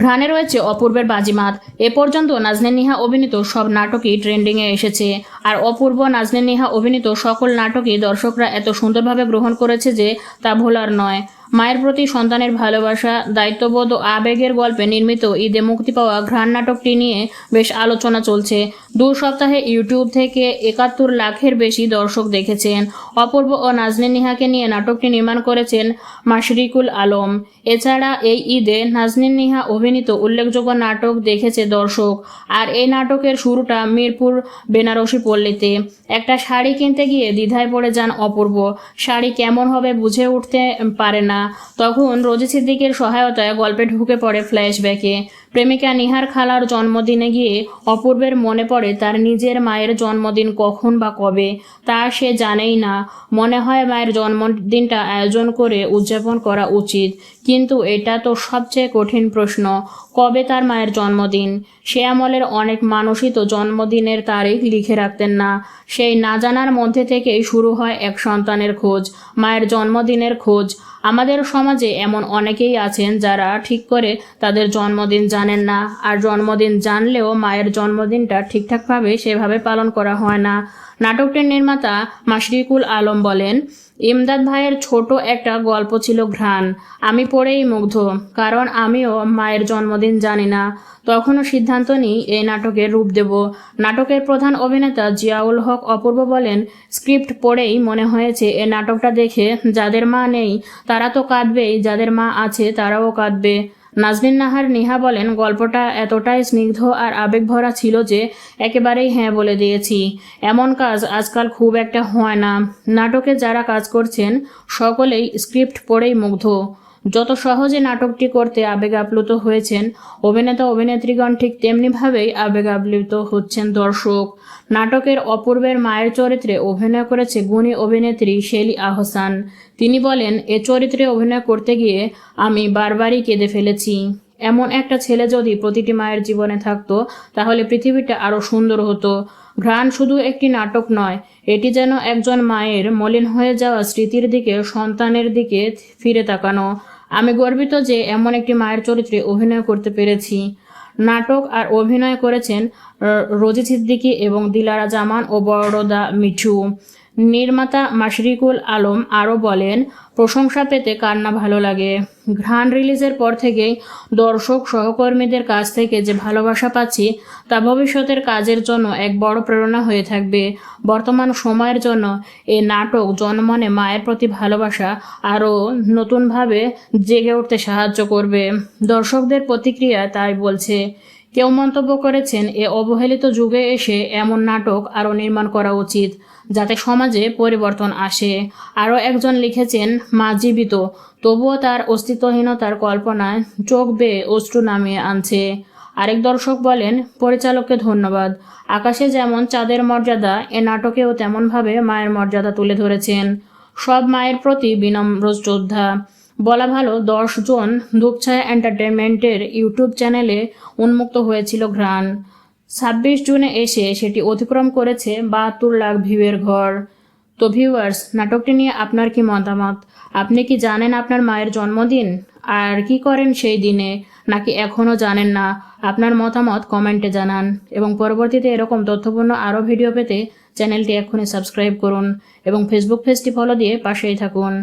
ঘ্রাণে রয়েছে অপূর্বের বাজিমাত। এ পর্যন্ত নাজনীন নিহা অভিনীত সব নাটকই ট্রেন্ডিংয়ে এসেছে। আর অপূর্ব, নাজনীন নিহা অভিনীত সকল নাটকই দর্শকরা এত সুন্দরভাবে গ্রহণ করেছে যে তা ভোলার নয়। মায়ের প্রতি সন্তানের ভালোবাসা, দায়িত্ববোধ ও আবেগের গল্পে নির্মিত ঈদে মুক্তি পাওয়া ঘ্রাণ নাটকটি নিয়ে বেশ আলোচনা চলছে। দু সপ্তাহে ইউটিউব থেকে একাত্তর লাখের বেশি দর্শক দেখেছেন। অপূর্ব ও নাজনীন নিহাকে নিয়ে নাটকটি নির্মাণ করেছেন মাশরিকুল আলম। এছাড়া এই ঈদে নাজনীন নিহা অভিনীত উল্লেখযোগ্য নাটক দেখেছে দর্শক। আর এই নাটকের শুরুটা মিরপুর বেনারসি পল্লীতে। একটা শাড়ি কিনতে গিয়ে দ্বিধায় পড়ে যান অপূর্ব। শাড়ি কেমন হবে বুঝে উঠতে পারে না। তখন রোজি সিদ্দিকের সহায়তায় গল্পে ঢুকে পড়ে ফ্ল্যাশব্যাকে। প্রেমিকা নিহার খালার জন্মদিনে গিয়ে অপূর্বের মনে পড়ে তার নিজের মায়ের জন্মদিন কখন বা কবে, তা সে জানেই না। মনে হয় মায়ের জন্মদিনটা আয়োজন করে উদযাপন করা উচিত। কিন্তু এটা তো সবচেয়ে কঠিন প্রশ্ন, কবে তার মায়ের জন্মদিন? সে আমলের অনেক মানুষই তো জন্মদিনের তারিখ লিখে রাখতেন না। সেই না জানার মধ্যে থেকেই শুরু হয় এক সন্তানের খোঁজ, মায়ের জন্মদিনের খোঁজ। আমাদের সমাজে এমন অনেকেই আছেন যারা ঠিক করে তাদের জন্মদিন জানেন না। আর জন্মদিন জানলেও মায়ের জন্মদিনটা ঠিকঠাকভাবে সেভাবে পালন করা হয় না। নাটকটির নির্মাতা মাশরিকুল আলম বলেন, ইমদাদ ভাইয়ের ছোট একটা গল্প ছিল ঘ্রাণ। আমি পড়েই মুগ্ধ, কারণ আমিও মায়ের জন্মদিন জানি না। তখনও সিদ্ধান্ত নিই এই নাটকের রূপ দেব। নাটকের প্রধান অভিনেতা জিয়াউল হক অপূর্ব বলেন, স্ক্রিপ্ট পড়েই মনে হয়েছে এই নাটকটা দেখে যাদের মা নেই, তারা তো কাঁদবেই, যাদের মা আছে তারাও কাঁদবে। নাজনীন নাহার নিহা বলেন, গল্পটা এতটাই স্নিগ্ধ আর আবেগভরা ছিল যে একেবারেই হ্যাঁ বলে দিয়েছি। এমন কাজ আজকাল খুব একটা হয় না। নাটকে যারা কাজ করছেন, সকলেই স্ক্রিপ্ট পড়েই মুগ্ধ। যত সহজে নাটকটি করতে আবেগ আপ্লুত হয়েছেন, অভিনেতা অভিনেত্রীগণ ঠিক তেমনিভাবেই আবেগ আপ্লুত হচ্ছেন দর্শক। নাটকের অপূর্বের মায়ের চরিত্রে অভিনয় করেছে গুণী অভিনেত্রী শেলি আহসান। তিনি বলেন, এ চরিত্রে অভিনয় করতে গিয়ে আমি বারবারই কেঁদে ফেলেছি। এমন একটা ছেলে যদি প্রতিটি মায়ের জীবনে থাকতো, তাহলে পৃথিবীটা আরও সুন্দর হতো। ঘ্রাণ শুধু একটি নাটক নয়, এটি যেন একজন মায়ের মলিন হয়ে যাওয়া স্মৃতির দিকে, সন্তানের দিকে ফিরে তাকানো। আমি গর্বিত যে এমন একটি মায়ের চরিত্রে অভিনয় করতে পেরেছি। নাটক আর অভিনয় করেছেন রোজি সিদ্দিকী এবং দিলারা জামান ও বড়দা মিঠু। নির্মাতা মাশরিকুল আলম আরও বলেন, প্রশংসা পেতে কার না ভালো লাগে। ঘ্রাণ রিলিজের পর থেকেই দর্শক, সহকর্মীদের কাছ থেকে যে ভালোবাসা পাচ্ছি, তা ভবিষ্যতের কাজের জন্য এক বড় প্রেরণা হয়ে থাকবে। বর্তমান সময়ের জন্য এই নাটক জনমনে মায়ের প্রতি ভালোবাসা আরও নতুনভাবে জেগে উঠতে সাহায্য করবে। দর্শকদের প্রতিক্রিয়া তাই বলছে কেউ মন্তব্য করেছেন, এ অবহেলিত যুগে এসে এমন নাটক আরও নির্মাণ করা উচিত, যাতে সমাজে পরিবর্তন আসে। আরও একজন লিখেছেন, মা জীবিত, তবুও তার অস্তিত্বহীনতার কল্পনায় চোখ বেয়ে অশ্রু নামিয়ে আনছে। আরেক দর্শক বলেন, পরিচালককে ধন্যবাদ। আকাশে যেমন চাঁদের মর্যাদা, এ নাটকেও তেমনভাবে মায়ের মর্যাদা তুলে ধরেছেন। সব মায়ের প্রতি বিনম্র শ্রদ্ধা। বলা ভালো দশ জন ধূপছায়া এন্টারটেনমেন্টের ইউটিউব চ্যানেলে উন্মুক্ত হয়েছিল ঘ্রাণ। ছাব্বিশ জুনে এসে সেটি অতিক্রম করেছে বাহাত্তর লাখ ভিউয়ের ঘর। তো ভিউয়ার্স, নাটকটি নিয়ে আপনার কি মতামত? আপনি কি জানেন আপনার মায়ের জন্মদিন? আর কি করেন সেই দিনে? নাকি এখনও জানেন না? আপনার মতামত কমেন্টে জানান। এবং পরবর্তীতে এরকম তথ্যপূর্ণ আরও ভিডিও পেতে চ্যানেলটি এক্ষুনি সাবস্ক্রাইব করুন এবং ফেসবুক পেজটি ফলো দিয়ে পাশেই থাকুন।